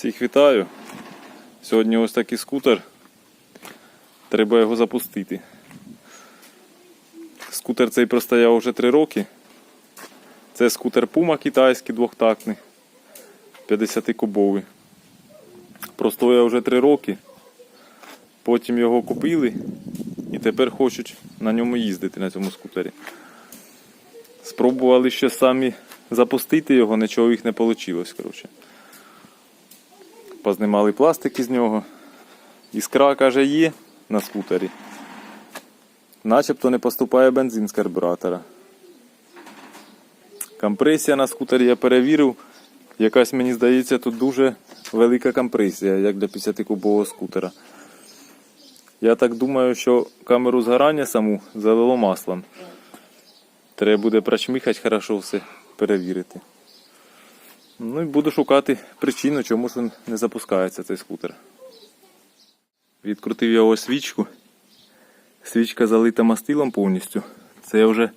Всіх вітаю. Сьогодні ось такий скутер. Треба його запустити. Скутер цей простояв вже 3 роки. Це скутер Puma китайський двохтактний. 50-кубовий. Простояв вже 3 роки. Потім його купили і тепер хочуть на ньому їздити на цьому скутері. Спробували ще самі запустити його, нічого їх не вийшло. Коротше. Познімали пластик із нього. Іскра, каже, є на скутері. Начебто не поступає бензин з карбюратора. Компресія на скутері я перевірив. Якась, мені здається, тут дуже велика компресія, як для 50-кубового скутера. Я так думаю, що камеру згорання саму залило маслом. Треба буде прочмихати хорошо все перевірити. Ну і буду шукати причину, чому ж він не запускається цей скутер. Відкрутив я ось свічку. Свічка залита мастилом повністю. Це я вже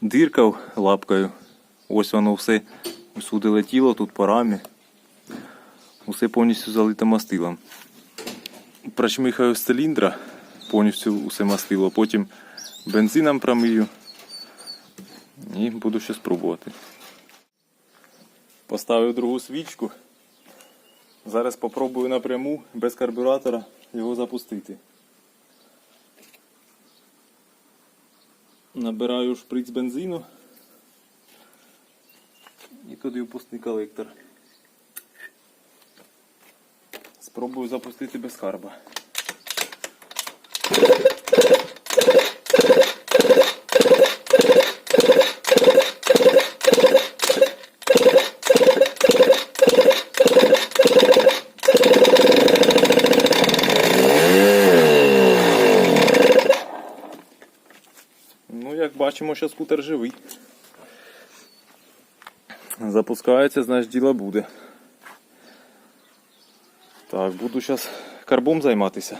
диркав лапкою. Ось воно все усюди летіло тут по рамі. Усе повністю залите мастилом. Прочмихаю з циліндра, повністю усе мастило. Потім бензином промию і буду ще спробувати. Поставив другу свічку. Зараз попробую напряму без карбюратора його запустити. Набираю шприц бензину і туди впускний колектор. Спробую запустити без карба. Ну, як бачимо, що скутер живий. Запускається, значить діло буде. Так, буду зараз карбом займатися.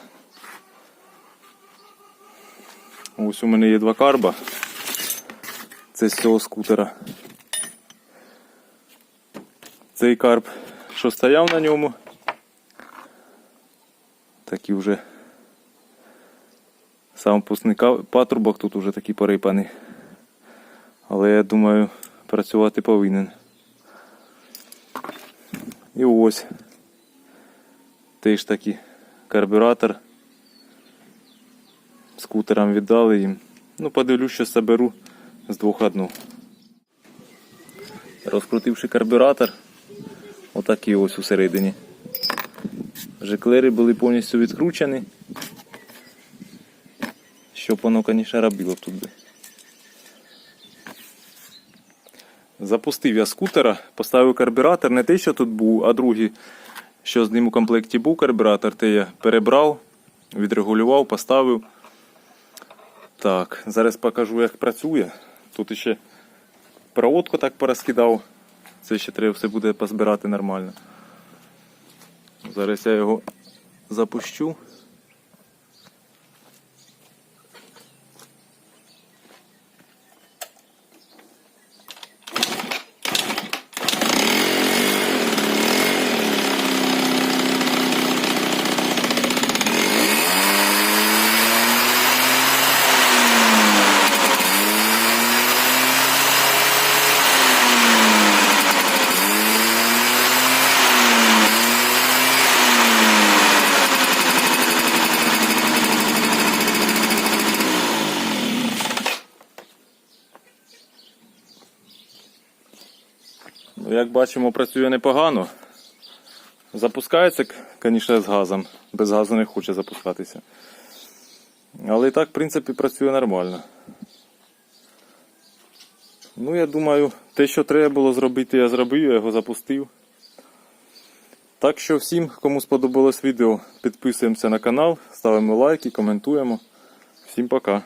Ось у мене є два карба. Це з цього скутера. Цей карб, що стояв на ньому. Такий вже сам пускний ка- патрубок тут уже такий порипаний. Але я думаю, працювати повинен. І ось. Теж таки карбюратор. Скутерам віддали їм. Ну, подивлюсь, що соберу з двох одну. Розкрутивши карбюратор, отакий ось усередині. Жеклери були повністю відкручені. Щоб воно, звісно, робило тут би. Запустив я скутера, поставив карбюратор, не те, що тут був, а другий, що з ним у комплекті був карбюратор, те я перебрав, відрегулював, поставив. Так, зараз покажу, як працює. Тут ще проводку так порозкидав. Це ще треба все буде позбирати нормально. Зараз я його запущу. Як бачимо, працює непогано. Запускається, звісно, з газом. Без газу не хоче запускатися. Але і так, в принципі, працює нормально. Ну, я думаю, те, що треба було зробити, я зробив, я його запустив. Так що всім, кому сподобалось відео, підписуємося на канал, ставимо лайки, коментуємо. Всім пока.